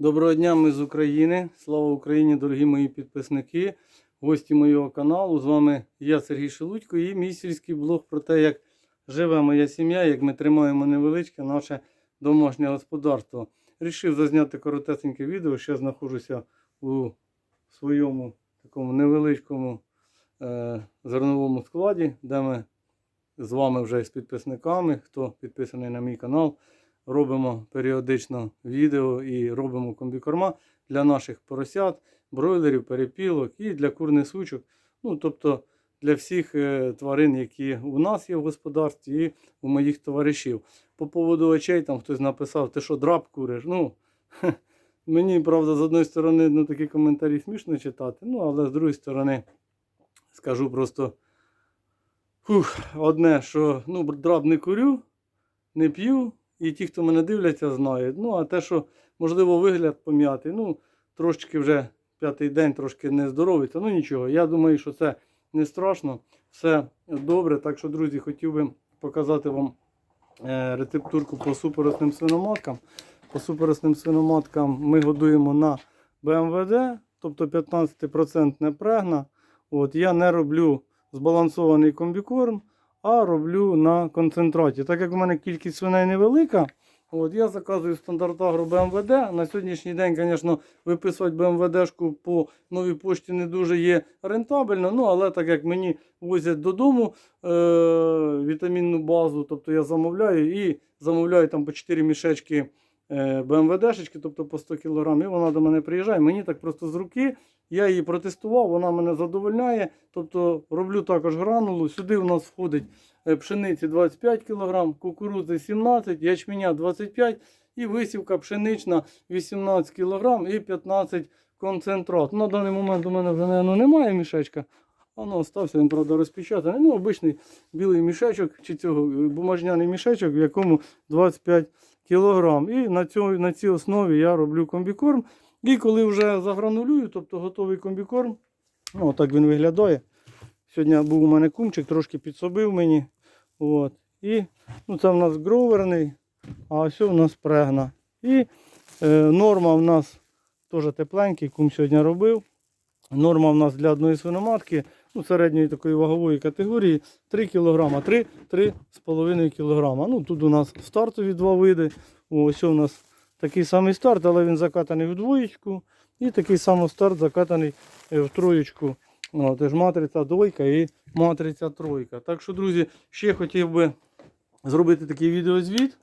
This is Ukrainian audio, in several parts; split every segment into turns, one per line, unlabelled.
Доброго дня, ми з України. Слава Україні, дорогі мої підписники, гості моєго каналу. З вами я, Сергій Шелудько, і мій сільський блог про те, як живе моя сім'я, як ми тримаємо невеличке наше домашнє господарство. Рішив зазняти коротесеньке відео. Ще знаходжуся у своєму такому невеличкому е, зерновому складі, де ми з вами вже з підписниками, хто підписаний на мій канал робимо періодично відео і робимо комбікорма для наших поросят, бройлерів, перепілок і для курних сучок. Ну, тобто для всіх е, тварин, які у нас є в господарстві, і у моїх товаришів. По поводу очей там хтось написав, ти що драп куриш? Ну, мені, правда, з одної сторони ну, такі коментарі смішно читати, ну, але з другої сторони, скажу просто фух, одне, що ну, драб не курю, не п'ю, і ті, хто мене дивляться, знають. Ну, а те, що, можливо, вигляд пом'ятий, ну, трошки вже п'ятий день, трошки нездоровий, то ну нічого. Я думаю, що це не страшно, все добре. Так що, друзі, хотів би показати вам е, рецептурку по супоросним свиноматкам. По супоросним свиноматкам ми годуємо на БМВД, тобто 15% прегна. От, я не роблю збалансований комбікорм, а роблю на концентраті. Так як у мене кількість свиней невелика, от, я заказую стандарт Агро БМВД. На сьогоднішній день, звісно, виписувати БМВДшку по новій пошті не дуже є рентабельно. Ну, але так як мені возять додому е- вітамінну базу, тобто я замовляю і замовляю там по 4 мішечки е, БМВДшечки, тобто по 100 кг, і вона до мене приїжджає. Мені так просто з руки. Я її протестував, вона мене задовольняє. Тобто роблю також гранулу. Сюди у нас входить е, пшениці 25 кг, кукурудзи 17, ячменя 25 і висівка пшенична 18 кг і 15 концентрат. На даний момент у мене вже наверно, немає мішечка. Воно остався, він, правда, розпечатаний. Ну, обичний білий мішечок, чи цього е, бумажняний мішечок, в якому 25 кг. І на, цьому, на цій основі я роблю комбікорм. І коли вже загранулюю, тобто готовий комбікорм, ну так він виглядає. Сьогодні був у мене кумчик, трошки підсобив мені. От. І ну, це в нас гроверний, а ось у нас прегна. І е, норма в нас теж тепленький, кум сьогодні робив. Норма в нас для одної свиноматки, ну, середньої такої вагової категорії 3 кг, 3-3,5 кг. Ну, тут у нас стартові два види. Ось у нас такий самий старт, але він закатаний в двоєчку. І такий самий старт закатаний е, в троєчку. О, Теж матриця двойка і матриця тройка. Так що, друзі, ще хотів би зробити такий відеозвіт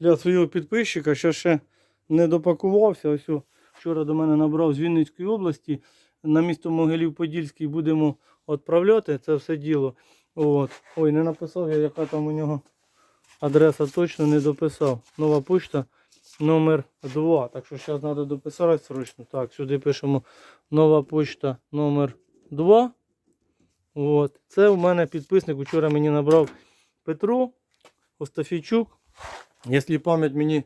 для свого підписчика. Ще ще не допакувався. Ось вчора до мене набрав з Вінницької області. На місто Могилів-Подільський будемо відправляти це все діло. От. Ой, не написав я, яка там у нього адреса точно не дописав. Нова почта номер 2. Так що зараз треба дописати срочно. Так, сюди пишемо нова почта номер 2. От. Це у мене підписник. Вчора мені набрав Петро Остафійчук. Якщо пам'ять мені,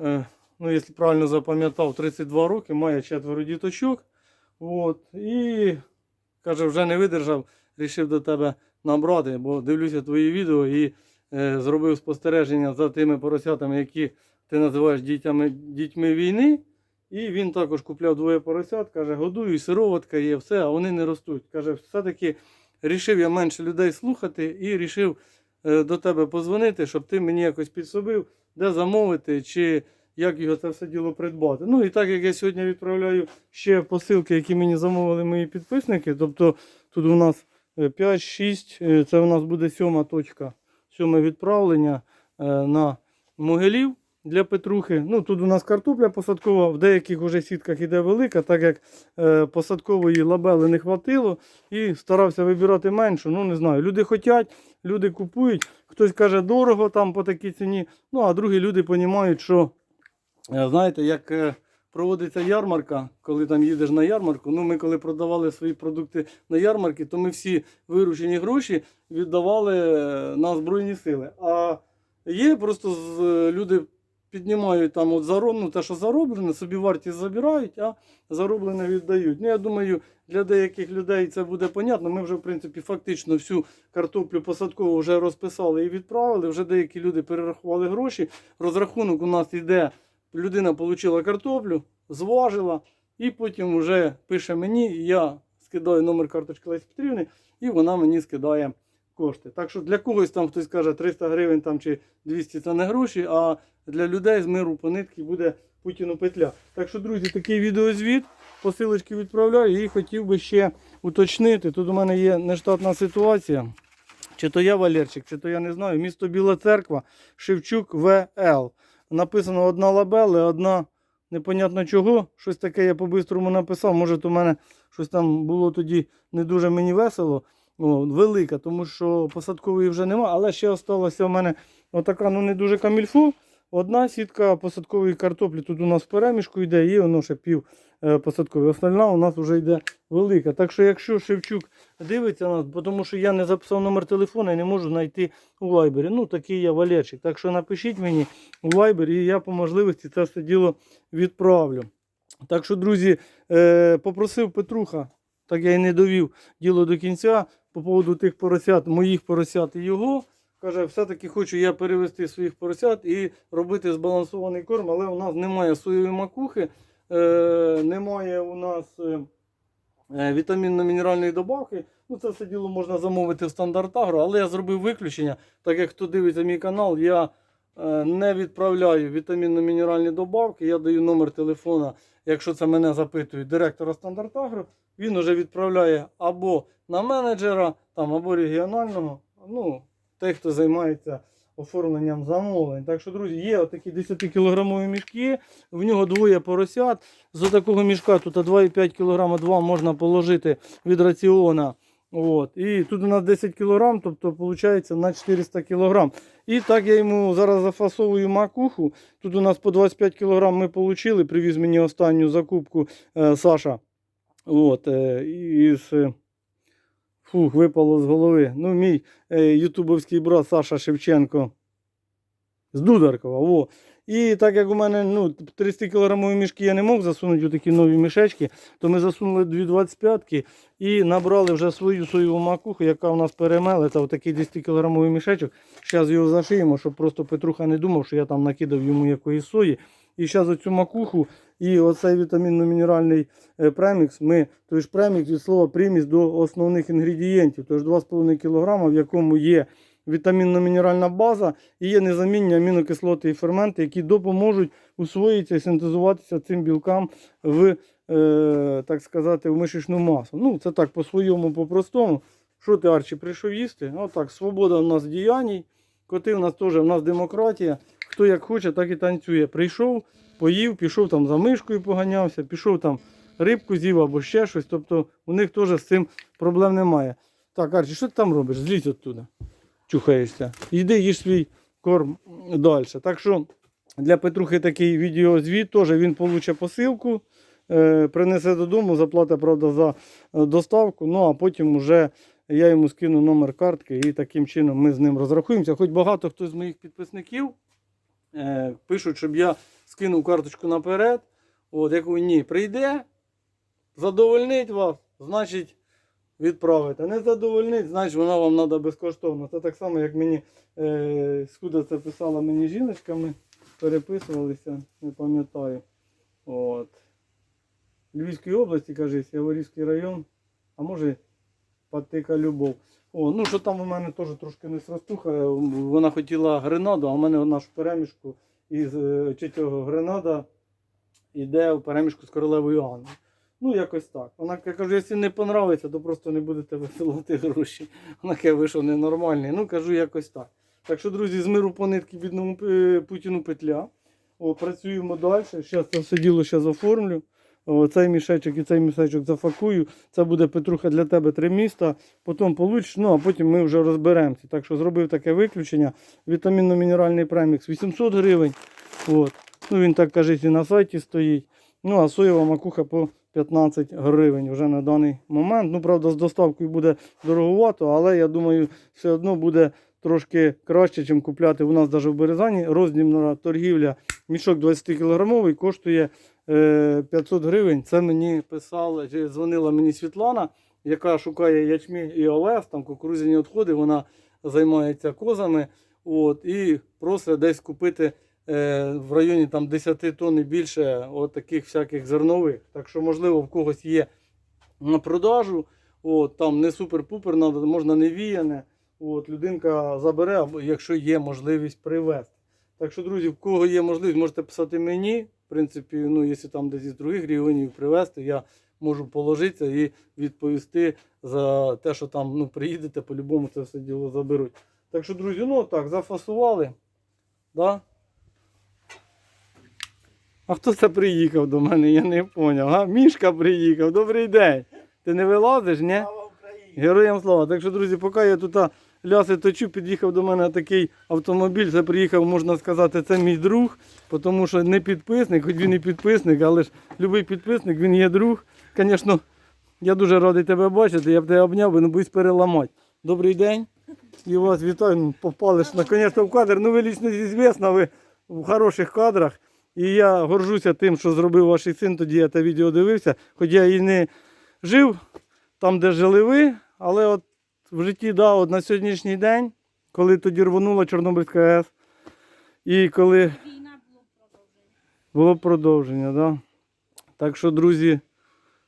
е, ну, якщо правильно запам'ятав, 32 роки, має четверо діточок. От. І каже, вже не видержав, рішив до тебе набрати, бо дивлюся твої відео і е, зробив спостереження за тими поросятами, які ти називаєш дітями, дітьми війни. І він також купляв двоє поросят, каже, годую, і сироватка є, все, а вони не ростуть. Каже, все-таки рішив я менше людей слухати і рішив е, до тебе позвонити, щоб ти мені якось підсобив, де замовити, чи як його це все діло придбати. Ну і так як я сьогодні відправляю ще посилки, які мені замовили мої підписники. Тобто тут у нас 5-6, це у нас буде сьома точка, сьоме відправлення е, на Могилів для Петрухи. Ну тут у нас картопля посадкова, в деяких уже сітках іде велика, так як е, посадкової лабели не хватило і старався вибирати меншу. Ну не знаю. Люди хочуть, люди купують. Хтось каже дорого там по такій ціні. Ну а другі люди розуміють, що е, знаєте, як. е, Проводиться ярмарка, коли там їдеш на ярмарку. Ну, ми коли продавали свої продукти на ярмарки, то ми всі виручені гроші віддавали е, на Збройні сили. А є просто е, люди піднімають там от зароб, ну, те, що зароблене, собі вартість забирають, а зароблене віддають. Ну, я думаю, для деяких людей це буде понятно. Ми вже, в принципі, фактично всю картоплю посадкову вже розписали і відправили. Вже деякі люди перерахували гроші. Розрахунок у нас йде людина отримала картоплю, зважила, і потім вже пише мені, я скидаю номер карточки Лесі Петрівни, і вона мені скидає кошти. Так що для когось там хтось каже 300 гривень там, чи 200 це не гроші, а для людей з миру по нитки буде Путіну петля. Так що, друзі, такий відеозвіт. Посилочки відправляю і хотів би ще уточнити. Тут у мене є нештатна ситуація. Чи то я Валерчик, чи то я не знаю. Місто Біла Церква, Шевчук ВЛ. Написано одна лабела, одна непонятно чого. Щось таке я по-бистрому написав. Може, то в мене щось там було тоді не дуже мені весело. О, велика, тому що посадкової вже нема, але ще залишилася у мене отака, ну не дуже камільфу. Одна сітка посадкової картоплі тут у нас в перемішку йде, і воно ще пів е, посадкової. Остальна у нас вже йде велика. Так що, якщо Шевчук дивиться нас, тому що я не записав номер телефону і не можу знайти у Вайбері. Ну, такий я Валерчик. Так що напишіть мені у Вайбері, і я по можливості це все діло відправлю. Так що, друзі, е, попросив Петруха, так я і не довів діло до кінця по поводу тих поросят, моїх поросят і його. Каже, все-таки хочу я перевести своїх поросят і робити збалансований корм, але у нас немає соєвої макухи, е, немає у нас е, е, вітамінно-мінеральної добавки. Ну, це все діло можна замовити в стандарт Агро, але я зробив виключення, так як хто дивиться мій канал, я е, не відправляю вітамінно-мінеральні добавки, я даю номер телефона, якщо це мене запитують, директора стандарт Агро, він вже відправляє або на менеджера, там, або регіонального. ну, той, хто займається оформленням замовлень. Так що, друзі, є отакі 10-кілограмові мішки, в нього двоє поросят. З такого мішка тут 2,5 кг 2 можна положити від раціона. От. І тут у нас 10 кг, тобто виходить на 400 кг. І так я йому зараз зафасовую макуху. Тут у нас по 25 кг ми отримали, привіз мені останню закупку е, Саша. От, е, із, Фух, випало з голови. Ну, мій е, ютубовський брат Саша Шевченко з Дударкова. Во. І так як у мене ну, 30 кілограмові мішки я не мог засунути у такі нові мішечки, то ми засунули дві 25-ки і набрали вже свою соєву макуху, яка у нас перемелета в такий 10 кілограмовий мішечок. Зараз його зашиємо, щоб просто Петруха не думав, що я там накидав йому якоїсь сої. І зараз оцю макуху і оцей вітамінно-мінеральний е, премікс, ми, той ж премікс від слова приміс до основних інгредієнтів, тож 2,5 кг, в якому є вітамінно-мінеральна база і є незамінні амінокислоти і ферменти, які допоможуть усвоїтися і синтезуватися цим білкам в, е, так сказати, в мишечну масу. Ну, це так по-своєму, по-простому. Що ти, Арчі, прийшов їсти? Отак, свобода у нас діяній. Коти у нас теж, у нас демократія. Хто як хоче, так і танцює. Прийшов, поїв, пішов там за мишкою поганявся, пішов там рибку з'їв або ще щось. Тобто у них теж з цим проблем немає. Так, Арчі, що ти там робиш? Злізь оттуда. Чухаєшся. Йди, їж свій корм далі. Так що для Петрухи такий відеозвіт, теж він получить посилку, е, принесе додому, заплатить, правда, за е, доставку. Ну а потім вже я йому скину номер картки і таким чином ми з ним розрахуємося. Хоч багато хто з моїх підписників е, пишуть, щоб я скинув карточку наперед. От, я кажу, ні, прийде, задовольнить вас, значить відправите. Не задовольнить, значить вона вам треба безкоштовно. Це так само, як мені е, скуда це писала мені жіночка, ми переписувалися, не пам'ятаю. От. Львівської області, кажись, Яворівський район, а може Патика Любов. О, ну що там у мене теж трошки не сростуха. Вона хотіла гренаду, а в мене вона ж в перемішку із е, чи цього гренада йде в перемішку з королевою Анною. Ну, якось так. Вона я кажу, якщо не понравиться, то просто не будете висилати гроші. Вона каже, ви що ненормальний. Ну, кажу, якось так. Так що, друзі, з миру по нитки бідному е, Путіну петля. О, працюємо далі. Зараз це все діло зараз оформлю. Цей мішечок і цей мішечок зафакую. Це буде Петруха для тебе три міста. Потім получиш, ну а потім ми вже розберемося. Так що зробив таке виключення. Вітамінно-мінеральний премікс 800 гривень. От. Ну, він так каже, і на сайті стоїть. Ну, а соєва макуха по 15 гривень вже на даний момент. Ну, правда, з доставкою буде дороговато, але я думаю, все одно буде трошки краще, ніж купляти у нас навіть в Березані. Рознімна торгівля. Мішок 20 кілограмовий коштує 500 гривень. Це мені писала, чи дзвонила мені Світлана, яка шукає ячмінь і овес, там кукурудзяні відходи, вона займається козами. От, і просить десь купити е, в районі там 10 тонн і більше от таких всяких зернових. Так що, можливо, в когось є на продажу. От, там не супер-пупер, можна не віяне. От, людинка забере, якщо є можливість привезти. Так що, друзі, в кого є можливість, можете писати мені. В принципі, ну, якщо там десь із других регіонів привезти, я можу положитися і відповісти за те, що там ну, приїдете, по-любому це все діло заберуть. Так що, друзі, ну так, зафасували. Да? А хто це приїхав до мене? Я не зрозумів. А? Мішка приїхав. Добрий день. Ти не вилазиш, ні? Героям слава. Так що, друзі, поки я тут ляси точу, під'їхав до мене такий автомобіль. Це приїхав, можна сказати, це мій друг, тому що не підписник, хоч він і підписник, але ж будь-який підписник, він є друг. Звісно, я дуже радий тебе бачити, я б тебе обняв, би, ну боюсь переламати. Добрий день. І вас вітаю. Ну, Попали ж наконець в кадр. Ну ви лічно звісно, ви в хороших кадрах. І я горжуся тим, що зробив ваш син, тоді я те відео дивився, хоч я і не жив там, де жили ви, але от в житті, да, от на сьогоднішній день, коли тоді рвонула Чорнобильська АЕС, і коли
Війна було продовження.
було продовження, да. Так що, друзі,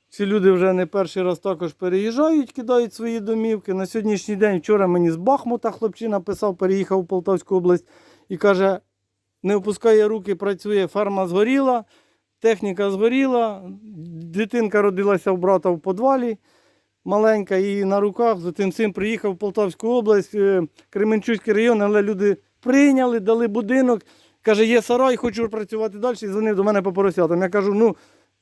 ці люди вже не перший раз також переїжджають, кидають свої домівки. На сьогоднішній день вчора мені з Бахмута хлопчина писав, переїхав у Полтавську область і каже: не опускає руки, працює, ферма згоріла, техніка згоріла, дитинка родилася у брата в подвалі. Маленька і на руках За тим цим приїхав в Полтавську область, е, Кременчуцький район, але люди прийняли, дали будинок. Каже, є сарай, хочу працювати далі. І дзвонив до мене по поросятам. Я кажу, ну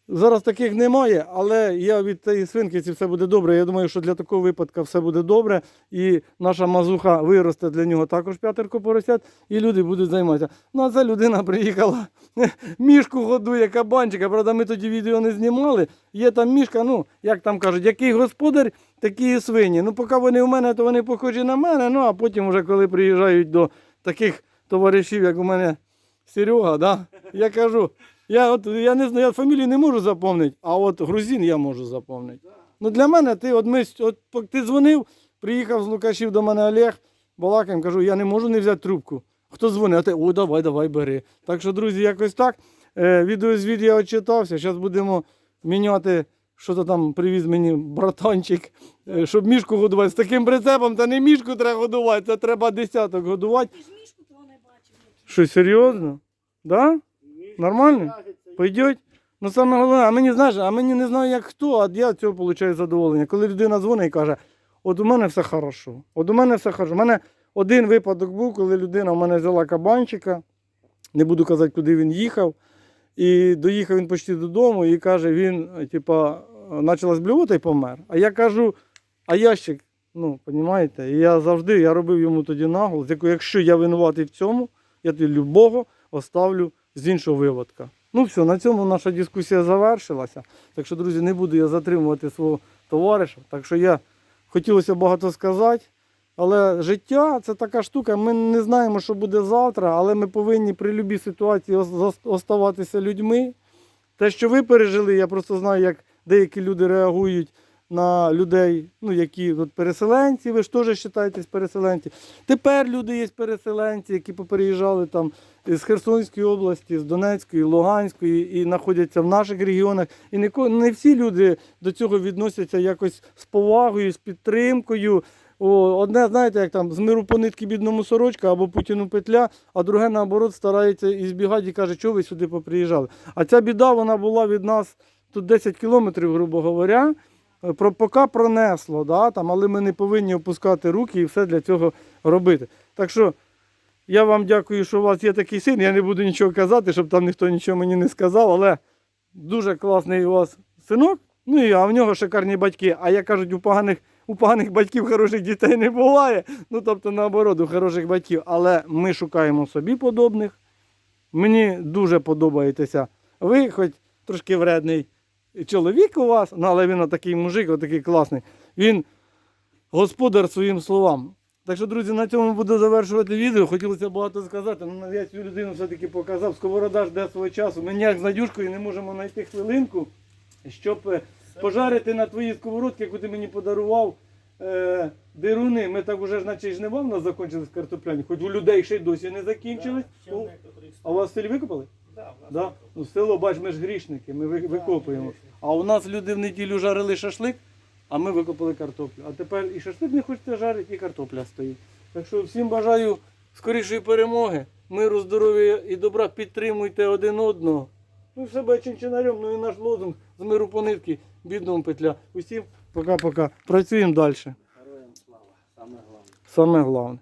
зараз таких немає, але я від тієї свинки це все буде добре. Я думаю, що для такого випадку все буде добре. І наша мазуха виросте для нього також п'ятерко поросят, і люди будуть займатися. Ну а ця людина приїхала, мішку годує кабанчика. Правда, ми тоді відео не знімали. Є там мішка, ну як там кажуть, який господар, такі і свині. Ну, поки вони у мене, то вони похожі на мене. Ну а потім, вже коли приїжджають до таких товаришів, як у мене Серега, да? я кажу, я от я не знаю, я фамілію не можу запомнити, а от грузин я можу запомнити. Ну для мене ти от ми от ти дзвонив, приїхав з Лукашів до мене Олег, балакаємо, кажу, я не можу не взяти трубку. Хто дзвонить? А ти, о, давай, давай, бери. Так що, друзі, якось так. Е, відеозвіт я очитався. Зараз будемо міняти, що то там привіз мені братанчик, е, щоб мішку годувати. З таким прицепом, та не мішку треба годувати, це треба десяток годувати.
Ти ж мішку того не бачив.
Що, серйозно? Да? Нормально? Пойдеть? Ну саме головне, а мені знаєш, а мені не знаю як хто, а я цього получаю задоволення. Коли людина дзвонить і каже, от у мене все хорошо, от у мене все хорошо. У мене один випадок був, коли людина в мене взяла кабанчика, не буду казати, куди він їхав. І доїхав він почти додому і каже, він, типа, почалась блювота і помер. А я кажу, а ящик, ну, розумієте, і я завжди я робив йому тоді наголос, якщо я винуватий в цьому, я тобі любого оставлю з іншого виводка. Ну все, на цьому наша дискусія завершилася. Так що, друзі, не буду я затримувати свого товариша. Так що я хотілося багато сказати. Але життя це така штука. Ми не знаємо, що буде завтра, але ми повинні при будь-якій ситуації оставатися людьми. Те, що ви пережили, я просто знаю, як деякі люди реагують на людей, ну, які от переселенці, ви ж теж вважаєтесь переселенці. Тепер люди є переселенці, які попереїжджали там з Херсонської області, з Донецької, Луганської і знаходяться в наших регіонах. І не, всі люди до цього відносяться якось з повагою, з підтримкою. Одне, знаєте, як там з миру по нитки бідному сорочка або Путіну петля, а друге, наоборот, старається і збігати і каже, чого ви сюди поприїжджали. А ця біда вона була від нас тут 10 кілометрів, грубо говоря. Е, Про поки пронесло, да, там, але ми не повинні опускати руки і все для цього робити. Так що я вам дякую, що у вас є такий син. Я не буду нічого казати, щоб там ніхто нічого мені не сказав, але дуже класний у вас синок. Ну і а в нього шикарні батьки. А як кажуть, у поганих, у поганих батьків хороших дітей не буває. Ну тобто, наоборот, у хороших батьків. Але ми шукаємо собі подобних. Мені дуже подобаєтеся. Ви, хоч трошки вредний чоловік у вас, ну, але він такий мужик, отакий класний. Він господар своїм словам. Так що, друзі, на цьому буду завершувати відео. Хотілося багато сказати, але я цю людину все-таки показав. Сковорода жде свого часу. Ми ніяк з Надюшкою не можемо знайти хвилинку, щоб е, пожарити на твої сковородки, яку ти мені подарував. Е, дируни, ми так уже ж наче жнива в нас закінчились картопляні, хоч у людей ще й досі не закінчились.
В некоторих
А у вас в селі викопали?
Да, в нас
Да? Ну, село, бач, ми ж грішники, ми ви- викопуємо. А у нас люди в неділю жарили шашлик, а ми викопали картоплю. А тепер і шашлик не хочете жарити, і картопля стоїть. Так що всім бажаю скорішої перемоги, миру, здоров'я і добра. Підтримуйте один одного. Ну, себе чинчинарем, ну і наш лозунг з миру по нитки, бідному петля. Усім пока-пока. Працюємо далі.
Героям слава, саме головне.
Саме головне.